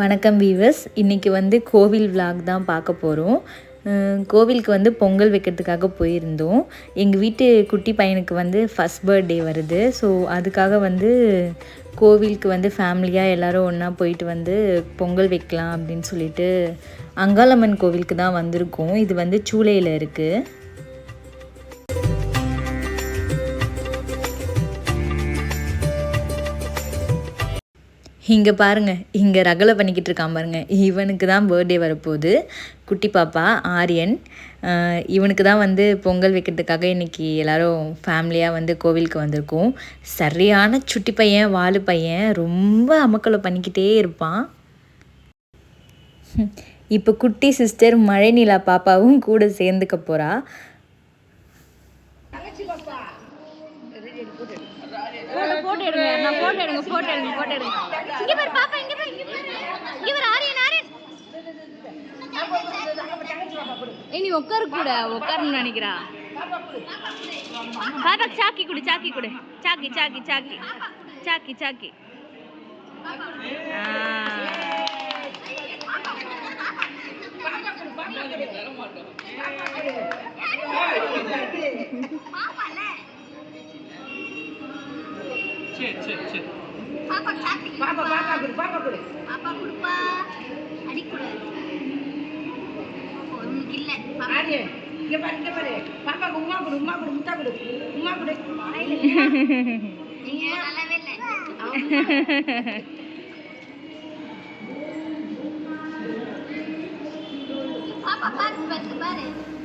வணக்கம் வீவர்ஸ் இன்றைக்கி வந்து கோவில் விளாக் தான் பார்க்க போகிறோம் கோவிலுக்கு வந்து பொங்கல் வைக்கிறதுக்காக போயிருந்தோம். எங்கள் வீட்டு குட்டி பையனுக்கு வந்து ஃபஸ்ட் பர்த்டே வருது. ஸோ அதுக்காக வந்து கோவிலுக்கு வந்து ஃபேமிலியாக எல்லாரும் ஒன்றா போயிட்டு வந்து பொங்கல் வைக்கலாம் அப்படின்னு சொல்லிட்டு அங்காளம்மன் கோவிலுக்கு தான் வந்திருக்கோம். இது வந்து சூளையில் இருக்குது இங்கே பாருங்க இங்கே ரகலை பண்ணிக்கிட்டு இருக்கான் பாருங்க. இவனுக்கு தான் பர்த்டே வரப்போகுது. குட்டி பாப்பா ஆரியன். இவனுக்கு தான் வந்து பொங்கல் வைக்கிறதுக்காக இன்றைக்கி எல்லோரும் ஃபேமிலியாக வந்து கோவிலுக்கு வந்திருக்கோம். சரியான சுட்டி பையன் வாலு பையன். ரொம்ப அமக்கலை பண்ணிக்கிட்டே இருப்பான். இப்போ குட்டி சிஸ்டர் மழைநிலா பாப்பாவும் கூட சேர்ந்துக்க போகிறா போட்டோ எடுங்க. நான் போட்டோ எடுங்க போட்டோ எடுங்க போட்டோ எடுங்க. இங்க பாரு பாப்பா இங்க பாரு இங்க பாரு. இங்க பாரு ஆரியன் ஆரியன் ஏய் நீ உட்கார கூட உட்காரணும்னு நினைக்கிறா. பாப்பா சாக்கி கொடு சாக்கி கொடு. சாக்கி சாக்கி சாக்கி. சாக்கி சாக்கி. ஆ.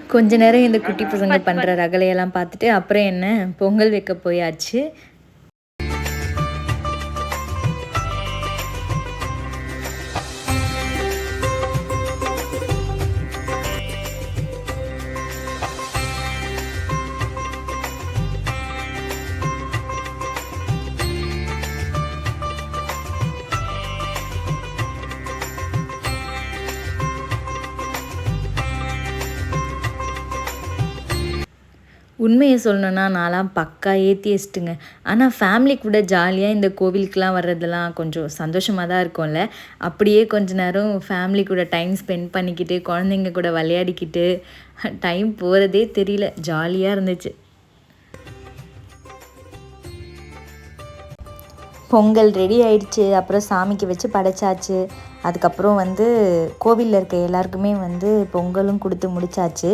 கொஞ்ச நேரம் இந்த குட்டி பசங்க பண்ணுற ரகலையெல்லாம் பார்த்துட்டு அப்புறம் என்ன? பொங்கல் வைக்க போயாச்சு. உண்மையை சொல்லணுன்னா நான்லாம் பக்கா ஏத்தியஸ்ட்டுங்க. ஆனால் ஃபேமிலி கூட ஜாலியாக இந்த கோவிலுக்கெலாம் வர்றதெல்லாம் கொஞ்சம் சந்தோஷமாக தான் இருக்கும்ல. அப்படியே கொஞ்ச நேரம் ஃபேமிலி கூட டைம் ஸ்பெண்ட் பண்ணிக்கிட்டு குழந்தைங்க கூட விளையாடிக்கிட்டு டைம் போகிறதே தெரியல. ஜாலியாக இருந்துச்சு. பொங்கல் ரெடி ஆயிடுச்சு. அப்புறம் சாமிக்கு வச்சு படைச்சாச்சு. அதுக்கப்புறம் வந்து கோவிலில் இருக்க எல்லாருக்குமே வந்து பொங்கலும் கொடுத்து முடிச்சாச்சு.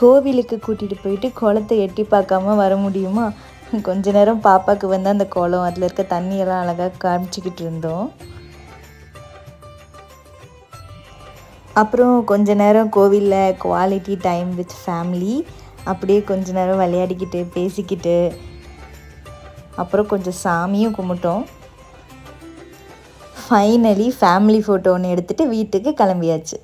கோவிலுக்கு கூட்டிகிட்டு போயிட்டு குளத்தை எட்டி பார்க்காம வர முடியுமா? கொஞ்ச நேரம் பாப்பாவுக்கு வந்து அந்த குளம் அதில் இருக்க தண்ணியெல்லாம் அழகாக காமிச்சிக்கிட்டு இருந்தோம். அப்புறம் கொஞ்ச நேரம் கோவிலில் குவாலிட்டி டைம் வித் ஃபேமிலி அப்படியே கொஞ்ச நேரம் விளையாடிக்கிட்டு பேசிக்கிட்டு அப்புறம் கொஞ்சம் சாமியும் கும்பிட்டோம். ஃபைனலி ஃபேமிலி ஃபோட்டோ ஒன்று எடுத்துகிட்டு வீட்டுக்கு கிளம்பியாச்சு.